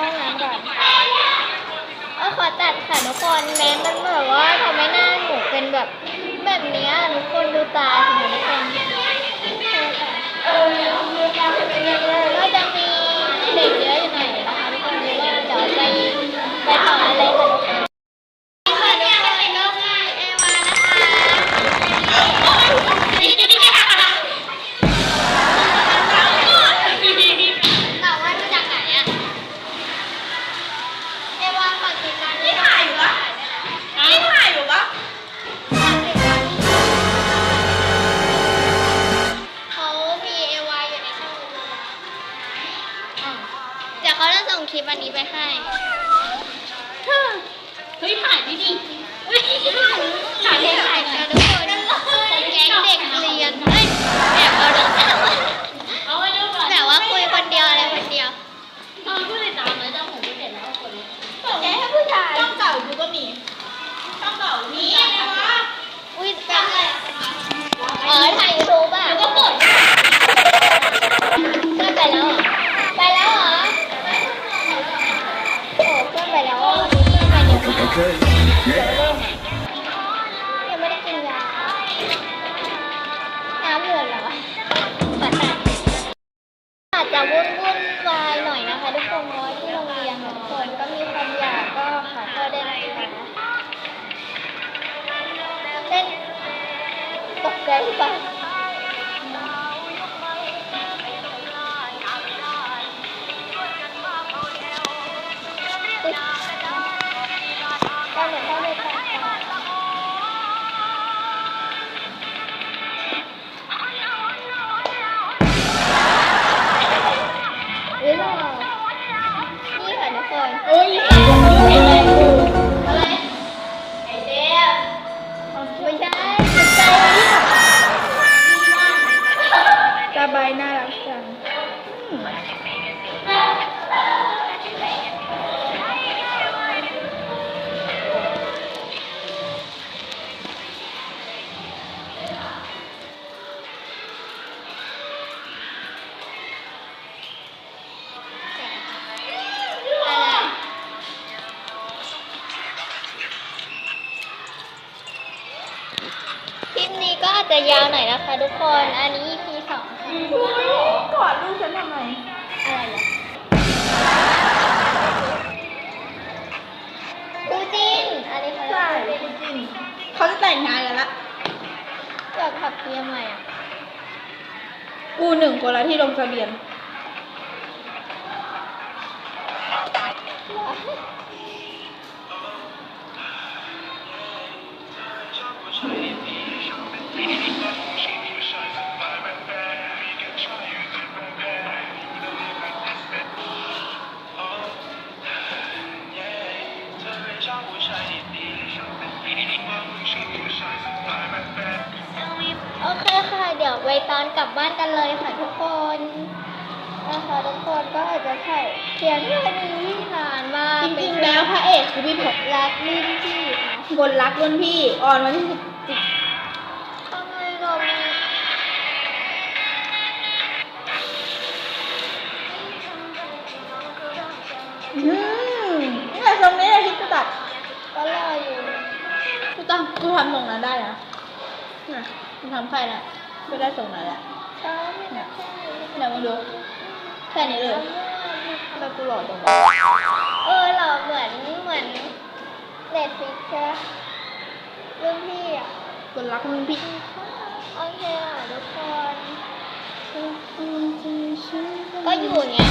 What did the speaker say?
เข้าห้องน้ำก่อนเออขอตัดค่ะทุกคนแม้มันแบบว่าทำให้หน้าหนูเป็นแบบแบบนี้ทุกคนดูตาสิทุกคนใช่ค่ะก็จะ ไปแล้ววันนี้เพื่อนไปเยอะมาก Okay. ยังไม่ได้กินยาน้ำเหลือเหรอขอตัดอาจจะวุ่นวุ่นวายหน่อยนะคะทุกคนเพราะที่โรงเรียนทุกคนก็มีความอยากก็ขอโทษด้วยนะคะเต้นตกใจปะอุ๊ย คลิปนี้ก็อาจจะยาวหน่อยนะคะทุกคน อันนี้ EP กอดลูกฉันทำไม อะไรเหรอดูจินอันนี้เขาเรียกว่าดูจินเขาจะแต่งงานกันละอยากขับเกียร์ใหม่อะ กูหนึ่งคนละที่ลงทะเบียน ตอนกลับบ้านกันเลยค่ะทุกคนนะคะทุกคนก็อาจจะถ่ายเขียนแค่นี้นานมากจริงๆแล้วพระเอกคือพี่ผมรักลิ้นที่นะบนรักรุ่นพี่ออนวันที่สิบสิบทำไมเรามีอืมนี่แหละตรงนี้แหละที่กูตัดก็รออยู่กูต้องกูทำตรงนั้นได้นะน่ะกูทำใครนะ ก็ได้ตรงนั้นแหละก็ไม่ได้ใช่เดี๋ยวมึงดูแค่นี้เลยแล้วกูหล่อตรงนั้นเออเราเหมือนเหมือนเน็ตฟิกใช่ไหมรุ่นพี่อะบนรักรุ่นพี่โอเคค่ะทุกคนก็อยู่อย่างเงี้ย